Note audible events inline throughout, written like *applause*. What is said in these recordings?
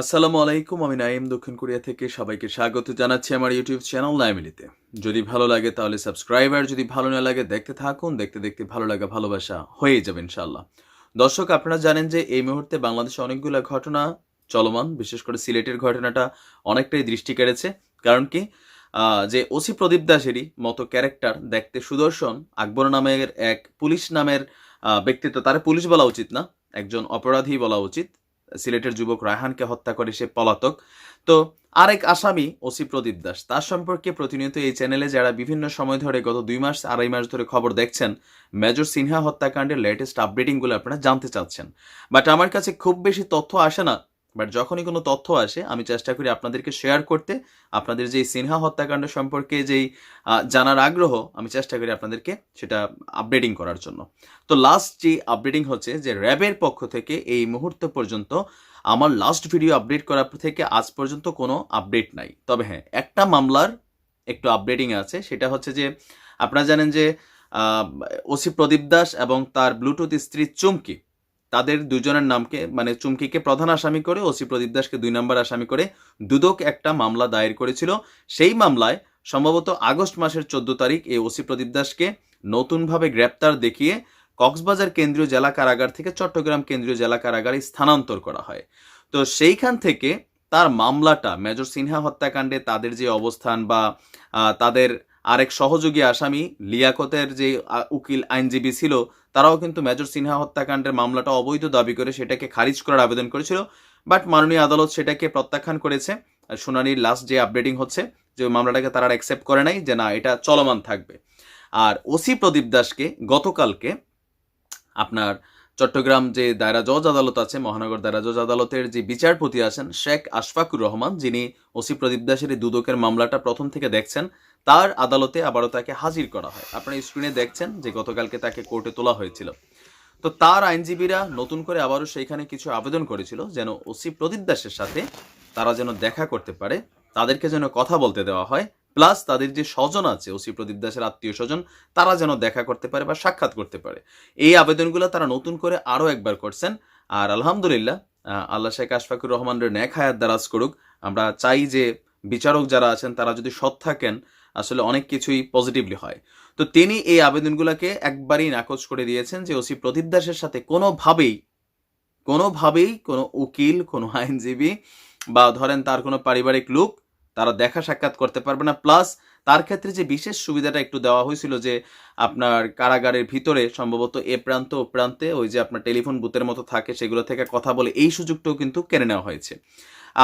আসসালামু আলাইকুম, আমি নাইম দক্ষিণ কোরিয়া থেকে সবাইকে স্বাগত জানাচ্ছি আমার ইউটিউব চ্যানেল নাইমিলিতে। যদি ভালো লাগে তাহলে সাবস্ক্রাইব, আর যদি ভালো না লাগে দেখতে থাকুন, দেখতে দেখতে ভালো লাগা, ভালোবাসা হয়ে যাবে ইনশাল্লাহ দর্শক, আপনারা জানেন যে এই মুহূর্তে বাংলাদেশে অনেকগুলো ঘটনা চলমান, বিশেষ করে সিলেটের ঘটনাটা অনেকটাই দৃষ্টি কেড়েছে। কারণ কি? যে ওসি প্রদীপ দাসেরই মতো ক্যারেক্টার দেখতে সুদর্শন, আকবর নামের এক পুলিশ নামের ব্যক্তিত্ব, তার পুলিশ বলা উচিত না, একজন অপরাধী বলা উচিত। সিলেটের যুবক রায়হানকে হত্যা করে সে পলাতক। তো আরেক আসামি ওসি প্রদীপ দাস, তার সম্পর্কে প্রতিনিয়ত এই চ্যানেলে যারা বিভিন্ন সময় ধরে গত দুই মাস, আড়াই মাস ধরে খবর দেখছেন, মেজর সিনহা হত্যাকাণ্ডের লেটেস্ট আপডেটিংগুলো আপনারা জানতে চাচ্ছেন। বাট আমার কাছে খুব বেশি তথ্য আসে না বাট যখনই কোনো তথ্য আসে, আমি চেষ্টা করি আপনাদেরকে শেয়ার করতে। আপনাদের যেই সিনহা হত্যাকাণ্ড সম্পর্কে যেই জানার আগ্রহ, আমি চেষ্টা করি আপনাদেরকে সেটা আপডেটিং করার জন্য। তো লাস্ট যে আপডেটিং হচ্ছে যে র্যাবের পক্ষ থেকে এই মুহূর্ত পর্যন্ত আমার লাস্ট ভিডিও আপডেট করার থেকে আজ পর্যন্ত কোনো আপডেট নাই। তবে হ্যাঁ একটা মামলার একটু আপডেটিং আছে, সেটা হচ্ছে যে আপনারা জানেন যে ওসি প্রদীপ দাস এবং তার ব্লুটুথ স্ত্রী চুমকি তাদের দুজনের নামকে মানে চুমকিকে প্রধান আসামি করে, ওসি প্রদীপ দাসকে দুই নম্বর আসামি করে দুদক একটা মামলা দায়ের করেছিল। সেই মামলায় সম্ভবত আগস্ট মাসের চোদ্দ তারিখ এই ওসি প্রদীপ দাসকে নতুনভাবে গ্রেপ্তার দেখিয়ে কক্সবাজার কেন্দ্রীয় জেলা কারাগার থেকে চট্টগ্রাম কেন্দ্রীয় জেলা কারাগারে স্থানান্তর করা হয়। তো সেইখান থেকে তার মামলাটা, মেজর সিনহা হত্যাকাণ্ডে তাদের যে অবস্থান বা তাদের আরেক সহযোগী আসামি লিয়াকতের যে উকিল আইনজীবী ছিল, তারাও কিন্তু মেজর সিনহা হত্যাকাণ্ডের মামলাটা অবৈধ দাবি করে সেটাকে খারিজ করার আবেদন করেছিল। বাট মাননীয় আদালত সেটাকে প্রত্যাখ্যান করেছে। শুনানির লাস্ট যে আপডেটিং হচ্ছে, যে মামলাটাকে তারা অ্যাকসেপ্ট করে নাই, যে না, এটা চলমান থাকবে। আর ওসি প্রদীপ দাসকে গতকালকে আপনার চট্টগ্রাম যে দায়রা জজ আদালত আছে, মহানগর দায়রা জজ আদালতের যে বিচারপতি আছেন, শেখ আশফাকুর রহমান, যিনি ওসি প্রদীপ দাসের এই দুদকের মামলাটা প্রথম থেকে দেখছেন তার আদালতে আবারও তাকে হাজির করা হয়। আপনারা স্ক্রিনে দেখছেন যে গতকালকে তাকে কোর্টে তোলা হয়েছিল। তো তার আইনজীবীরা নতুন করে আবারও সেইখানে কিছু আবেদন করেছিল যেন ওসি প্রদীপ দাসের সাথে তারা যেন দেখা করতে পারে, তাদেরকে যেন কথা বলতে দেওয়া হয়, প্লাস তাদের যে স্বজন আছে, ওসি প্রদীপ দাসের আত্মীয় স্বজন, তারা যেন দেখা করতে পারে বা সাক্ষাৎ করতে পারে। এই আবেদনগুলো তারা নতুন করে আরও একবার করছেন আর আলহামদুলিল্লাহ আল্লাহ শেখ আশফাকুর রহমানের ন্যাক হায়াত দারাজ করুক। আমরা চাই যে বিচারক যারা আছেন, তারা যদি সৎ থাকেন আসলে অনেক কিছুই পজিটিভলি হয়। তো তিনি এই আবেদনগুলোকে একবারই নাকচ করে দিয়েছেন যে ওসি প্রদীপ দাসের সাথে কোনোভাবেই কোনোভাবেই কোনো উকিল, কোনো আইনজীবী বা ধরেন তার কোনো পারিবারিক লোক তারা দেখা সাক্ষাৎ করতে পারবে না। প্লাস তার ক্ষেত্রে যে বিশেষ সুবিধাটা একটু দেওয়া হয়েছিল যে আপনার কারাগারের ভিতরে সম্ভবত এ প্রান্ত ও প্রান্তে ওই যে আপনার টেলিফোন বুথের মতো থাকে সেগুলো থেকে কথা বলে এই সুযোগটাও কিন্তু কেড়ে নেওয়া হয়েছে।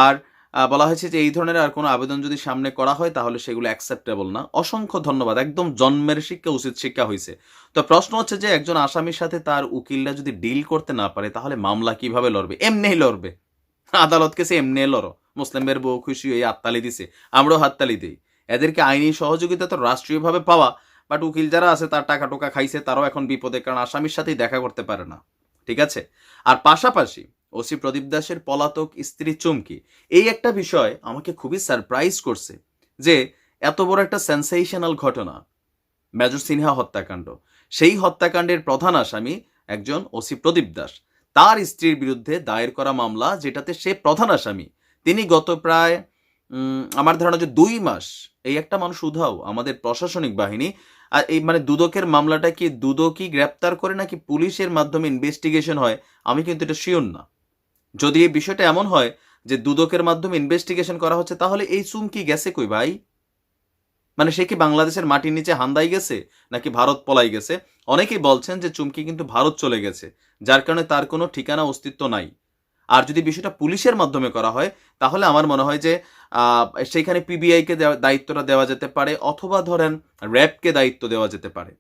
আর বলা হয়েছে যে এই ধরনের আর কোনো আবেদন যদি সামনে করা হয়, তাহলে সেগুলো অ্যাকসেপ্টেবল না। অসংখ্য ধন্যবাদ। একদম জন্মের শিক্ষা, উচিত শিক্ষা হয়েছে তো প্রশ্ন হচ্ছে যে একজন আসামির সাথে তার উকিলরা যদি ডিল করতে না পারে, তাহলে মামলা কীভাবে লড়বে? এমনিই লড়বে। আদালতকে সে এমনি লড়ো। মুসলিমের বউ খুশি হয়ে হাততালি দিছে। আমরাও হাততালি দিই। এদেরকে আইনি সহযোগিতা তো রাষ্ট্রীয়ভাবে পাওয়া বাট উকিল যারা আছে, তার টাকা টোকা খাইছে, তারাও এখন বিপদে, কারণ আসামির সাথেই দেখা করতে পারে না। ঠিক আছে? আর পাশাপাশি ওসি প্রদীপ দাসের পলাতক স্ত্রী চুমকি। এই একটা বিষয় আমাকে খুবই সারপ্রাইজ করছে যে এত বড় একটা সেন্সেশনাল ঘটনা। মেজর সিনহা হত্যাকাণ্ড। সেই হত্যাকাণ্ডের প্রধান আসামি একজন ওসি প্রদীপ দাস। তার স্ত্রীর বিরুদ্ধে দায়ের করা মামলা যেটাতে সে প্রধান আসামি। তিনি গত প্রায় আমার ধারণা যে দুই মাস এই একটা মানুষ উধাও, আমাদের প্রশাসনিক বাহিনী। আর এই মানে দুদকের মামলাটা কি দুদকই গ্রেপ্তার করে নাকি পুলিশের মাধ্যমে ইনভেস্টিগেশন হয়, আমি কিন্তু এটা শিওর না। যদি এই বিষয়টা এমন হয় যে দুদকের মাধ্যমে ইনভেস্টিগেশন করা হচ্ছে তাহলে এই চুমকি গেছে কই ভাই? মানে সে কি বাংলাদেশের মাটির নিচে হান্দাই গেছে নাকি ভারত পলাই গেছে? অনেকেই বলছেন যে চুমকি কিন্তু ভারত চলে গেছে যার কারণে তার কোনো ঠিকানা অস্তিত্ব নাই। আর যদি বিষয়টা পুলিশের মাধ্যমে করা হয় তাহলে আমার মনে হয় যে আহ, সেইখানে পিবিআইকে দায়িত্বটা দেওয়া যেতে পারে অথবা ধরেন র্যাবকে দায়িত্ব দেওয়া যেতে পারে।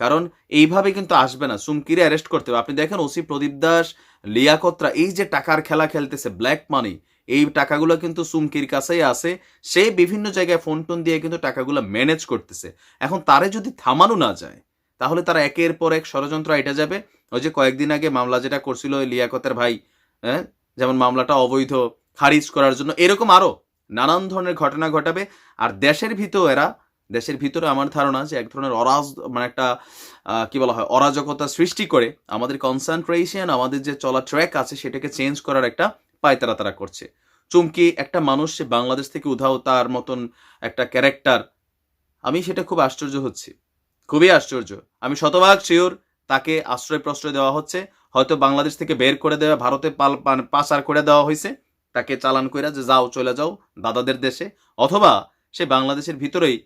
কারণ এইভাবে কিন্তু আসবে না। সুমকিরে অ্যারেস্ট করতে হবে। আপনি দেখেন ওসি প্রদীপ দাস লিয়াকতরা এই যে টাকার খেলা খেলতেছে ব্ল্যাক মানি এই টাকাগুলো কিন্তু সুমকির কাছেই আছে। সে বিভিন্ন জায়গায় ফোন টোন দিয়ে কিন্তু টাকাগুলো ম্যানেজ করতেছে। এখন তারে যদি থামানো না যায়, তাহলে তারা একের পর এক ষড়যন্ত্র এটা যাবে। ওই যে কয়েকদিন আগে মামলা যেটা করছিল লিয়াকতের ভাই হ্যাঁ? যেমন মামলাটা অবৈধ, খারিজ করার জন্য, এরকম আরও নানান ধরনের ঘটনা ঘটাবে। আর দেশের ভিতর এরা দেশের ভিতরে আমার ধারণা যে এক ধরনের অরাজ মানে একটা কি বলা হয়, অরাজকতা সৃষ্টি করে আমাদের কনসেন্ট্রেশন আমাদের যে চলা ট্র্যাক আছে সেটাকে চেঞ্জ করার একটা পায়তারা তারা করছে। চুমকি, একটা মানুষ সে বাংলাদেশ থেকে উধাও তার মতন একটা ক্যারেক্টার আমি সেটা খুব আশ্চর্য হচ্ছি। খুবই আশ্চর্য। আমি শতভাগ শিওর তাকে আশ্রয় প্রশ্রয় দেওয়া হচ্ছে। হয়তো বাংলাদেশ থেকে বের করে দেওয়া, ভারতে পাল পাচার করে দেওয়া হয়েছে। তাকে চালান করে যে যাও, চলে যাও দাদাদের দেশে। অথবা সে বাংলাদেশের ভিতরেই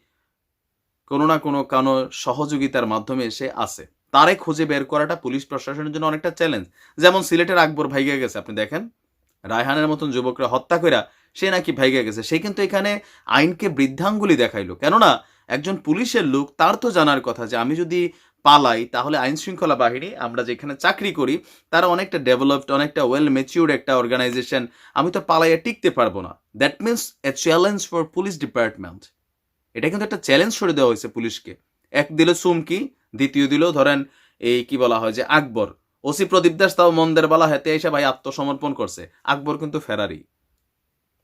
কোনো না কোনো কানো সহযোগিতার মাধ্যমে সে আছে। তারে খুঁজে বের করাটা পুলিশ প্রশাসনের জন্য অনেকটা চ্যালেঞ্জ যেমন সিলেটের আকবর ভাইগে গেছে, আপনি দেখেন? রায়হানের মতন যুবকরা হত্যা কইরা সে নাকি ভাইগে গেছে। সে কিন্তু এখানে আইনকে বৃদ্ধাঙ্গুলি দেখাইলো। কেননা একজন পুলিশের লোক, তার তো জানার কথা যে আমি যদি পালাই, তাহলে আইন শৃঙ্খলা বাহিনী, আমরা যেখানে চাকরি করি, তারা অনেকটা ডেভেলপড অনেকটা ওয়েল মেচিউর্ড একটা অর্গানাইজেশন আমি তো পালাইয়া টিকতে পারব না। That means a challenge for police department এটা কিন্তু একটা চ্যালেঞ্জ সরে দেওয়া হয়েছে পুলিশকে। এক দিল সুমকি দ্বিতীয় দিল ধরেন এই কি বলা হয় যে আকবর। ওসি প্রদীপ দাস তাও মন্দের বলা হেতে এসে ভাই আত্মসমর্পণ করছে। আকবর কিন্তু ফেরারি।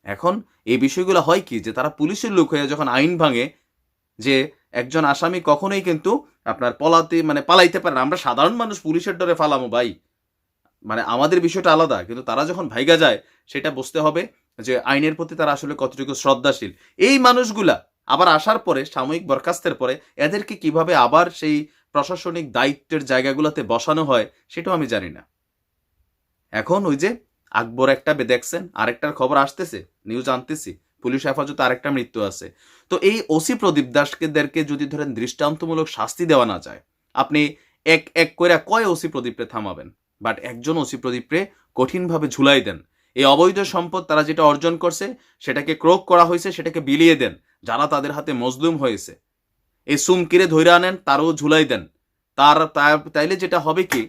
এখন এই বিষয়গুলো হয় কি যে তারা পুলিশের লোক হয়ে যখন আইন ভাঙে যে একজন আসামি কখনোই কিন্তু আপনার পলাতে মানে পালাইতে পারে না। আমরা সাধারণ মানুষ পুলিশের ডরে ফালামো ভাই। মানে আমাদের বিষয়টা আলাদা, কিন্তু তারা যখন ভাইগা যায় সেটা বুঝতে হবে যে আইনের প্রতি তারা আসলে কতটুকু শ্রদ্ধাশীল। এই মানুষগুলা আবার আসার পরে, সাময়িক বরখাস্তের পরে এদেরকে কীভাবে আবার সেই প্রশাসনিক দায়িত্বের জায়গাগুলোতে বসানো হয়, সেটাও আমি জানি না। এখন ওই যে আকবর একটা দেখছেন, আরেকটার খবর আসতেছে নিউজ আনতেছি, পুলিশ হেফাজতে আরেকটা মৃত্যু আছে। তো এই ওসি প্রদীপ দাসকেদেরকে যদি ধরেন দৃষ্টান্তমূলক শাস্তি দেওয়া না যায়, আপনি এক এক করে কয় ওসি প্রদীপরে থামাবেন? বাট একজন ওসি প্রদীপরে কঠিনভাবে ঝুলাই দেন। এই অবৈধ সম্পদ তারা যেটা অর্জন করছে, সেটাকে ক্রোক করা হয়েছে, সেটাকে বিলিয়ে দেন। যারা তাদের হাতে মজলুম হয়েছে। এই সুমকিরে ধৈর্য আনেন, তারও ঝুলাই দেন। তার তাইলে যেটা হবে কি?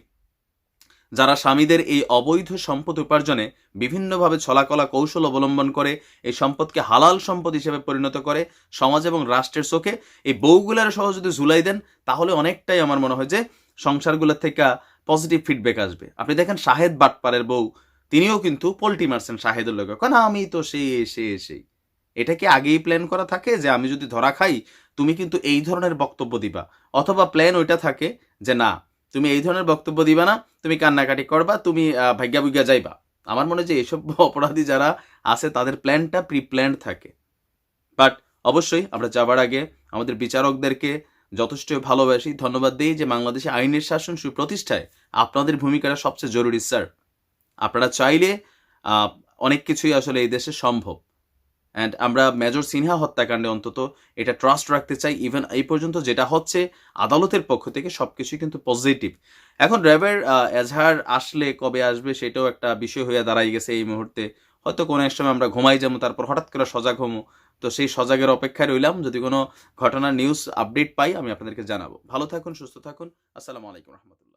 যারা স্বামীদের এই অবৈধ সম্পদ উপার্জনে বিভিন্নভাবে ছলাকলা কৌশল অবলম্বন করে, এই সম্পদকে হালাল সম্পদ হিসেবে পরিণত করে, সমাজ এবং রাষ্ট্রের চোখে এই বউগুলার সহ যদি ঝুলাই দেন, তাহলে অনেকটাই আমার মনে হয় যে সংসারগুলোর থেকে পজিটিভ ফিডব্যাক আসবে। আপনি দেখেন শাহেদ বাটপারের বউ, তিনিও কিন্তু পোল্টি মারছেন শাহেদের লোক কেন আমি তো সেই সে সেই এটা কি আগেই প্ল্যান করা থাকে যে আমি যদি ধরা খাই, তুমি কিন্তু এই ধরনের বক্তব্য দিবা? অথবা প্ল্যান ওইটা থাকে যে না, তুমি এই ধরনের বক্তব্য দিবা না, তুমি কান্নাকাটি করবা, তুমি ভাগ্যা যাইবা। আমার মনে হয় যে এইসব *laughs* অপরাধী যারা আছে, তাদের প্ল্যানটা প্রি প্ল্যান্ড থাকে। বাট অবশ্যই আমরা যাবার আগে আমাদের বিচারকদেরকে যথেষ্ট ভালোবাসি, ধন্যবাদ দিই যে বাংলাদেশে আইনের শাসন সুপ্রতিষ্ঠায় আপনাদের ভূমিকাটা সবচেয়ে জরুরি স্যার আপনারা চাইলে অনেক কিছুই আসলে এই দেশে সম্ভব। অ্যান্ড আমরা মেজর সিনহা হত্যাকাণ্ডে অন্তত এটা ট্রাস্ট রাখতে চাই ইভেন এই পর্যন্ত যেটা হচ্ছে, আদালতের পক্ষ থেকে সবকিছুই কিন্তু পজিটিভ এখন র্যাবের এজাহার আসলে কবে আসবে সেটাও একটা বিষয় হয়ে দাঁড়াই গেছে এই মুহূর্তে। হয়তো কোনো এক সময় আমরা ঘুমাই যাব, তারপর হঠাৎ করে সজাগ হমো তো সেই সজাগের অপেক্ষায় রইলাম। যদি কোনো ঘটনার নিউজ আপডেট পাই, আমি আপনাদেরকে জানাব। ভালো থাকুন, সুস্থ থাকুন। আসসালামু আলাইকুম রহমতুল্লাহ।